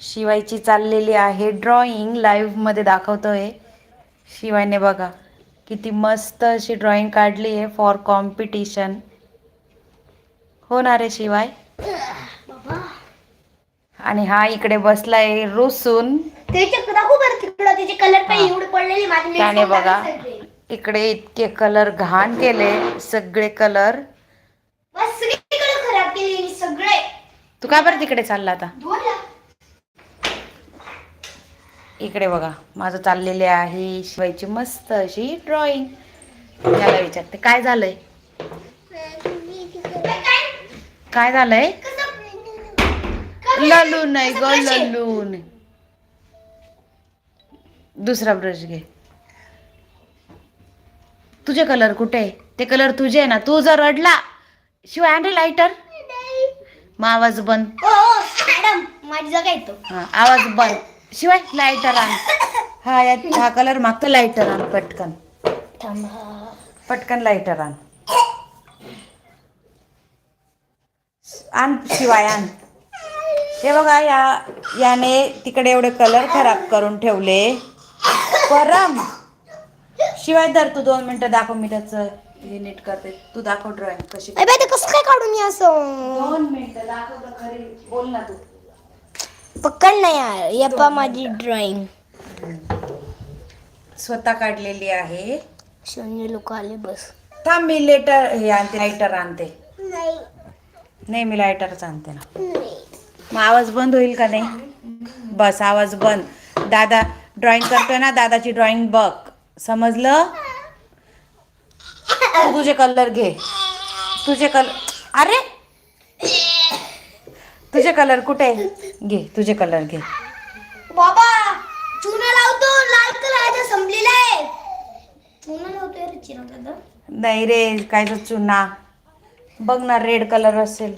शिवायची चाललेली आहे. ड्रॉइंग लाईव्हमध्ये दाखवतोय. शिवायने बघा किती मस्त अशी ड्रॉइंग काढली आहे फॉर कॉम्पिटिशन होणार आहे शिवाय आणि हा इकडे बसलाय रुसून. त्याने बघा. इकडे इतके कलर घाण केले सगळे कलर तू का बरं तिकडे चालला आता बोला इकडे बघा माझं चाललेले आहे शिवायची मस्त अशी ड्रॉइंग याला विचारते काय झालंय? काय झालंय? ललू नाही ग ललू नाही दुसरा ब्रश घे. तुझे कलर कुठे आहे? ते कलर तुझे आहे ना तू जर रडला शिवाय आणले लाईटर मग आवाज बंद. हो मॅडम माझी जागा येतो. हा आवाज बंद. शिवाय लाईटर आण. हा या हा कलर मागतो लाईटर आण पटकन. पटकन लाईटर आण. आण शिवाय आण. हे बघा या याने तिकडे एवढे कलर खराब करून ठेवले. परम! शिवाय धर तू दोन मिनिटं दाखव मी त्याचं हे नीट करते. तू दाखव ड्रॉइंग कशी कसं काय काढून ये असं? दोन मिनिटं दाखव तर खरी. बोल ना तू. पकड नाही यार ये पा माझी ड्रॉइंग स्वतः काढलेली आहे. शून्य लोक आले बस. थांब मी लेटर हे आणते लाईटर आणते. नाही नाही मी लायटरच आणते ना. मग आवाज बंद होईल का नाही? बस आवाज बंद. दादा ड्रॉइंग करतोय ना दादाची ड्रॉइंग बघ. समजलं? तू तुझे कलर घे. तुझे कलर अरे! तुझे कलर कुठे? घे तुझे कलर घे. बाबा चुना लावतो लाल कलरचा संपलेला आहे. चुना लावतो रे चिरा दादा नाही रे काय तर चुना. बघ ना रेड कलर असेल.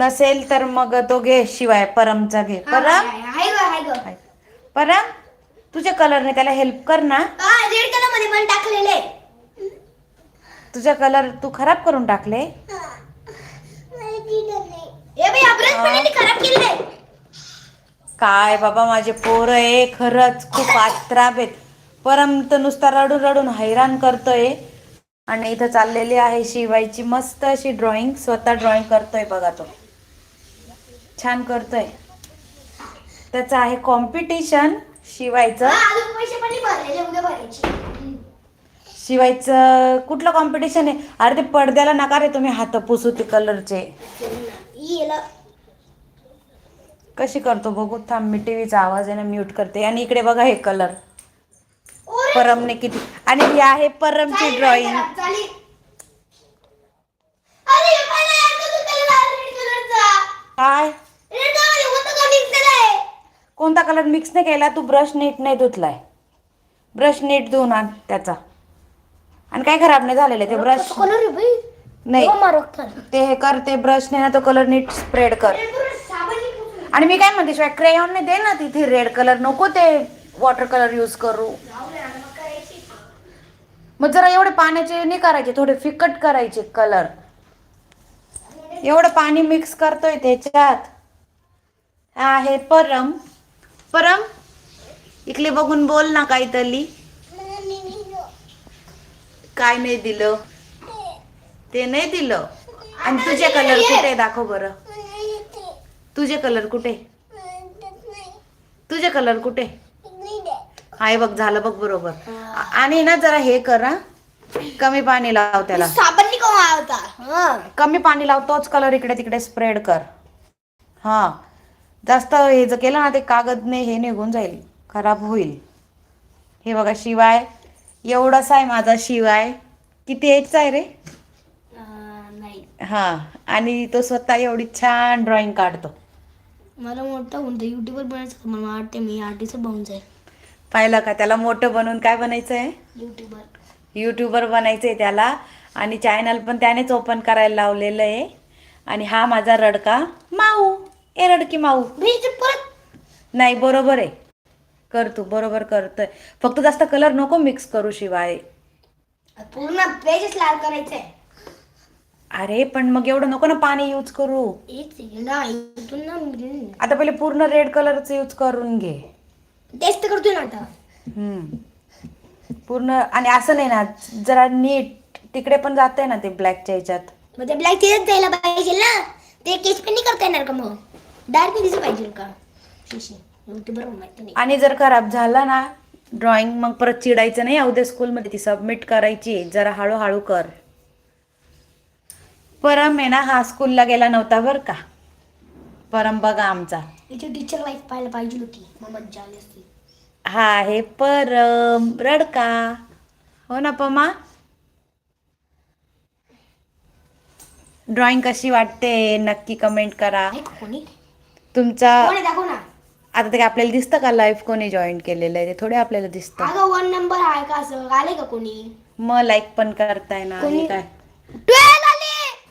नसेल तर मग तो घे शिवाय परमचा घे. परम? हाय ग हाय ग. परम तुझ्या कलरने त्याला हेल्प कर ना. हा रेड कलरमध्ये पण टाकलेले. तुझा कलर तू खराब करून टाकले ए बाई अब्रश पण यांनी खराब केलेलं आहे काय बाबा माझे पोरं आहे खरंच खूप आत्राप आहेत. परम तर नुसता रडून रडून हैराण करतोय. आणि इथं चाललेली आहे शिवायची मस्त अशी ड्रॉइंग स्वतः ड्रॉइंग करतोय बघा तो. छान करतोय. त्याचं आहे कॉम्पिटिशन शिवायचं हा, अजून पैसे पण नाही भरलेले उद्या भरायचे शिवायचं कुठलं कॉम्पिटिशन आहे? अरे ते पडद्याला नका रे तुम्ही हात पुसू ते कलरचे कशी करतो बघू? थांब मी टीव्हीचा आवाज आहे ना म्यूट करते. आणि इकडे बघा हे कलर परमने किती आणि ही आहे परमची ड्रॉइंग काय? कोणता कलर मिक्स नाही केला? तू ब्रश नीट नाही धुतलाय. ब्रश नीट धुवून आण त्याचा. आणि काय खराब नाही झालेलं आहे ते ब्रश कलर आहे बाई. नाही. ते हे कर ते ब्रशने ना तो कलर नीट स्प्रेड कर. आणि मी काय म्हणते शिवाय क्रेयॉनने दे ना तिथे रेड कलर नको ते वॉटर कलर यूज करू. मग जरा एवढे पाण्याचे नाही करायचे थोडे फिकट करायचे कलर एवढं पाणी मिक्स करतोय त्याच्यात. हा आहे परम. परम इकडे बघून बोल ना काहीतरी. काय नाही दिलं? ते नाही दिलं? आणि तुझे कलर कुठे दाखव बरं. तुझे कलर कुठे? तुझे कलर कुठे? हाय बघ झालं बघ बरोबर. आणि ना जरा हे कर. कमी पाणी लाव त्याला. साबण नाही कमा पाणी लाव तोच कलर इकडे तिकडे स्प्रेड कर. हा. जास्त हे जर केलं ना ते कागदने हे निघून जाईल. खराब होईल. हे बघा शिवाय एवढासा आहे माझा शिवाय. किती एजचा आहे रे? नाही. हा आणि तो स्वतः एवढी छान ड्रॉइंग काढतो. मला मोठं होऊन युट्यूबर बनायचं. मला वाटते मी आर्टिस्ट बनून जाईल. पाहिलं का? त्याला मोठं बनवून काय बनायचं आहे युट्यूबर यूट्यूबर बनायचं आहे त्याला. आणि चॅनल पण त्यानेच ओपन करायला लावलेलं आहे. आणि हा माझा रडका. माऊ. ए रडकी माऊ. परत नाही बरोबर आहे. कर तू बरोबर करतोय फक्त जास्त कलर नको मिक्स करू शिवाय. पूर्ण पेजच लाल करायचंय. अरे पण मग एवढं नको ना पाणी यूज करू. एक सेकंड हा इथून ना मी- आता पहिले पूर्ण रेड कलरचं यूज करून घे. तेच तर करतोय ना आता. हम्म. पूर्ण आणि असं नाही ना जरा नीट तिकडे पण जाते ना ते ब्लॅकच्या ह्याच्यात. मग ते ब्लॅक तेच जायला पाहिजे ना. ते केस पण नाही करता येणार का मग? डार्क दिसलं पाहिजे का? शिशी आणि जर खराब झाला ना ड्रॉइंग मग परत चिडायचं नाही उद्या स्कूलमध्ये ती सबमिट करायची. जरा हळूहळू कर. परम आहे ना हा स्कूलला गेला नव्हता बरं का? परम बघा आमचा. टीचर लाईफ पाहायला पाहिजे होती. हा आहे परम. रडका हो ना पमा? ड्रॉइंग कशी वाटते? नक्की कमेंट करा. तुमचा आता ते आपल्याला दिसतं का लाईव्ह कोणी जॉईन केलेलं आहे? ते थोडे आपल्याला दिसतं. अगं वन नंबर आहे का असं? आले का कोणी? मग लाईक पण करताय ना आणि कोणी? काय? ट्वेल्व आले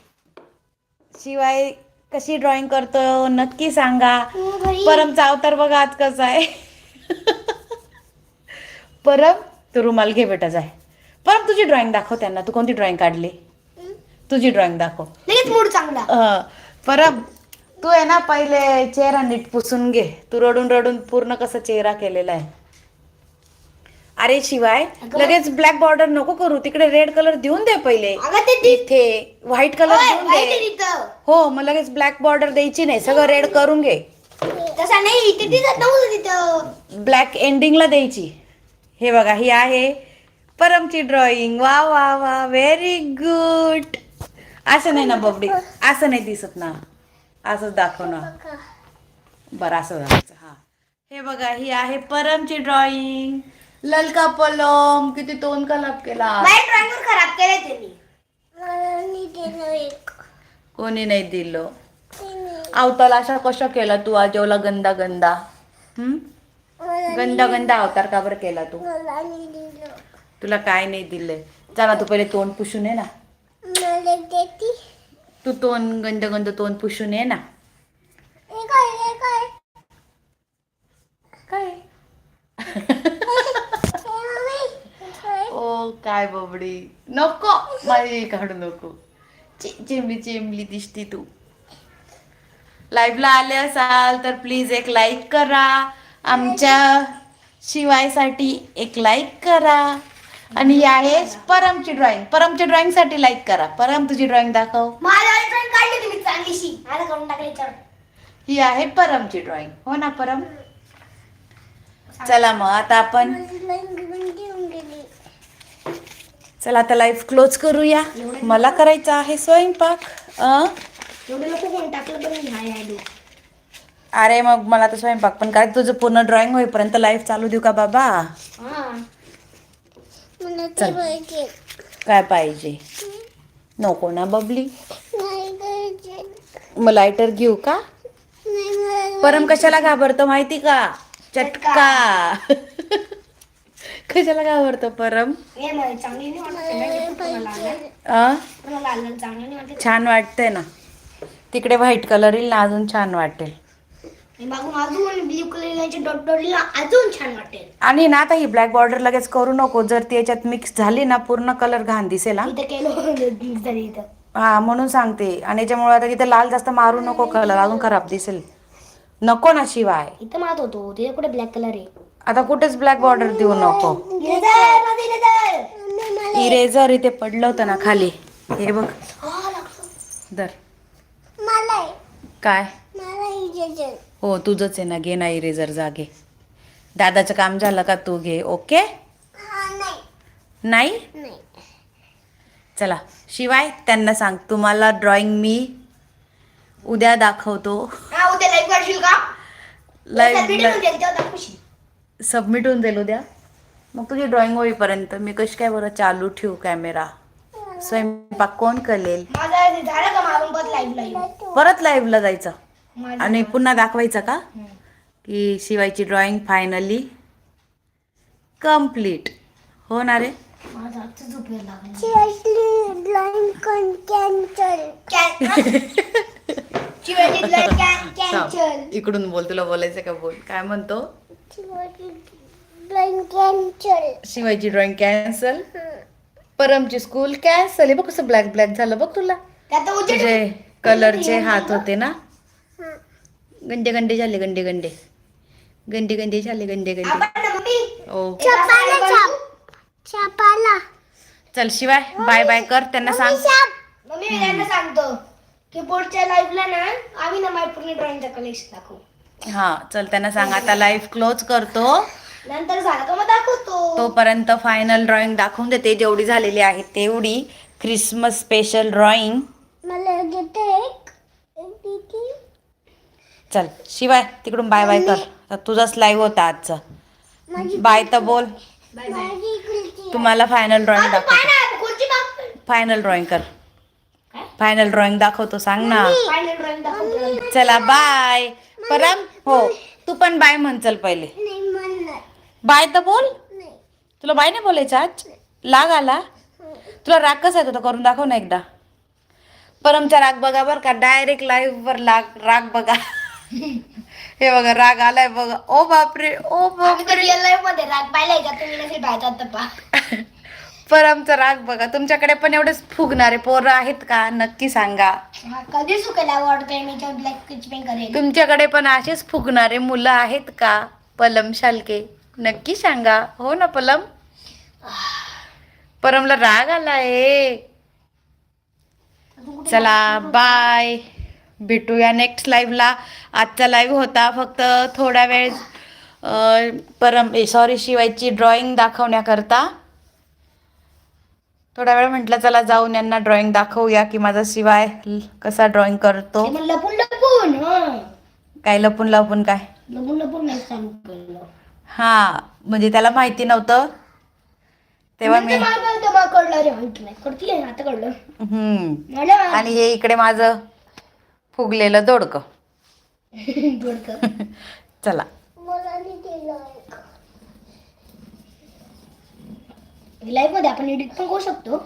शिवाय कशी ड्रॉइंग करतो नक्की सांगा. हो, घरी. परमचा अवतार बघा आज कसा आहे. परम तू रुमाल घे बेटा जाय. परम तुझी ड्रॉइंग दाखव त्यांना. तू कोणती ड्रॉइंग काढली? तुझी ड्रॉइंग दाखव. लगेच मूड चांगला. अं, परम तू आहे ना पहिले चेहरा नीट पुसून घे. तू रडून रडून पूर्ण कसा चेहरा केलेला आहे. अरे शिवाय. लगेच ब्लॅक बॉर्डर नको करू. तिकडे रेड कलर देऊन दे पहिले. इथे व्हाईट कलर देऊन दे. हो मग लगेच ब्लॅक बॉर्डर द्यायची नाही. सगळं रेड करून घे. तसा नाही तिथं. ब्लॅक एंडिंगला द्यायची. हे बघा ही आहे परमची ड्रॉइंग वा वा वा व्हेरी गुड असं नाही ना बबडी. असं नाही दिसत ना. असंच दाखव ना. बरं असं दाखवायचं हा. हे बघा ही आहे परमची ड्रॉइंग ललका पलम किती तोंड कलाप केला. ड्रॉइंग खराब त्यांनी कोणी नाही दिलं. अवतार अशा कशा केला तू आजवला गंदा गंदा? हम्म? गंदा गंदा अवतार का बरं केला तू? तुला काय नाही दिलंय? चला तू पहिले तोंड पुसून ये ना. तू तोंड गंद गंद तोंड पुसून ये ना. काय? ओ काय बबडी. नको माझी काढू नको. चि- चिमली चिमली दिसती तू. लाईव्हला आले असाल तर प्लीज एक लाईक करा. आमच्या शिवायसाठी एक लाईक करा. आणि ही आहे परमची ड्रॉइंग परमच्या ड्रॉइंगसाठी लाईक करा. परम तुझी ड्रॉइंग दाखव. माझ्या ड्रॉइंग काढली तुम्ही चांगलीशी. आता करून टाकले चढ ही आहे परमची ड्रॉइंग हो ना परम? चला मग आता आपण चला आता लाईव्ह क्लोज करूया. मला करायचा आहे स्वयंपाक. अं? एवढे लोक कोण टाकलं पण नाही हाय हाय अरे मग मला आता स्वयंपाक पण काय तुझं पूर्ण ड्रॉइंग होईपर्यंत लाईव्ह चालू देऊ का बाबा? हा. चल. काय पाहिजे? नको ना बबली. मग लायटर घेऊ का? परम कशाला घाबरतो माहिती का? चटका. कशाला घाबरतो परम? हे मला चांगली नाही वाटत. कोणाला आलं आ? कोणाला आलं चांगलं नाही वाटत. छान वाटतंय ना. तिकडे व्हाईट कलर येईल ना अजून छान वाटेल. मागून अजून ब्ल्यू कलर डॉट डॉटला अजून छान वाटेल. आणि ना आता ही ब्लॅक बॉर्डर लगेच करू नको. जर ती याच्यात मिक्स झाली ना पूर्ण कलर घाण दिसेल हा. इथं केलं तरी इथं. हा म्हणून सांगते. आणि याच्यामुळे आता तिथे लाल जास्त मारू नको कलर अजून खराब दिसेल. नको ना शिवाय. इथं मात होतो तिथे कुठे ब्लॅक कलर आहे? आता कुठेच ब्लॅक बॉर्डर देऊ नको. इरेझर. इरेझर इथे पडलं होतं ना खाली. हे बघ. दर. काय? मला. हो तुझंच आहे ना घे ना इरेझर जागे. दादाचं काम झालं का तू घे ओके हा, नाही. चला शिवाय त्यांना सांग तुम्हाला ड्रॉइंग मी उद्या दाखवतो. सबमिट होऊन जाईल उद्या. मग तुझी ड्रॉइंग होईपर्यंत मी कशी काय बरं चालू ठेवू कॅमेरा स्वयंपाक कोण करेल? परत लाईव्ह लाईव्ह परत लाईव्हला जायचं. आणि पुन्हा दाखवायचं का? की शिवायची ड्रॉइंग फायनली कंप्लीट हो ना रे? माझं आजचं झोप यायला लागलं. Shivaji line can- cancel. इकडून बोल तुला बोलायचं का बोल? काय म्हणतो. शिवायची ड्रॉइंग कॅन्सल परमची स्कूल कॅन्सल आहे बघ कसं ब्लॅक ब्लॅक झालं बघ तुला. तुझे कलरचे हात होते ना? गंडे गंडे झाले गंडे गंडे. गंडे गंडे झाले गंडे गंडे. ओ छापाला चल शिवाय बाय बाय कर त्यांना सांग. मम्मी मी त्यांना सांगतो. की पुढच्या लाईव्हला ना आम्ही ना माझ्या पूर्ण ड्रॉइंगचा कलेक्शन दाखवू. हा चल त्यांना सांग. आता लाईव्ह क्लोज करतो. नंतर झालं का मग दाखवतो. तोपर्यंत फायनल ड्रॉइंग दाखवून देते. जेवढी झालेली आहे तेवढी. क्रिसमस स्पेशल ड्रॉइंग मला घेते एक. चल शिवाय तिकडून बाय बाय कर. आता तुझाच लाईव्ह होता आजचा. बाय तर बोल. तुम्हाला फायनल ड्रॉइंग दाखवतो. फायनल ड्रॉइंग कर. फायनल ड्रॉइंग दाखवतो सांग ना. चला बाय परम हो तू पण बाय म्हण चल पहिले. बाय तर बोल. तुला बाय नाही बोलायचं आज? लाग आला. तुला राग कसा येतो तो करून दाखव ना एकदा. परमचा राग बघा बरं का डायरेक्ट लाईव्ह वर लाग राग बघा. हे बघा राग आलाय बघा. ओ बापरे ओ बापरे. मध्ये राग पाहिलाय का? तुम्ही नसेल तपा परमचा राग बघा तुमच्याकडे पण एवढेच फुगणारे पोरं आहेत का? नक्की सांगा. कधी सुकायला मी ब्लॅक करेल तुमच्याकडे पण असेच फुगणारे मुलं आहेत का? पलम शालके. नक्की सांगा. हो ना पलम? परमला राग आलाय. चला बाय भेटूया नेक्स्ट लाईव्हला आजचा लाईव्ह होता फक्त थोडा वेळ परम सॉरी शिवायची ड्रॉइंग दाखवण्याकरता. थोडा वेळ म्हटलं चला जाऊन यांना ड्रॉइंग दाखवूया की माझा शिवाय कसा ड्रॉइंग करतो. लपून लपून. काय लपून लपून काय? लपून लपून हा म्हणजे त्याला माहिती नव्हतं. तेव्हा मी. आणि हे इकडे माझं. फुगलेलं दोडकं. चला. लाईव्हमध्ये आपण एडिट पण करू शकतो.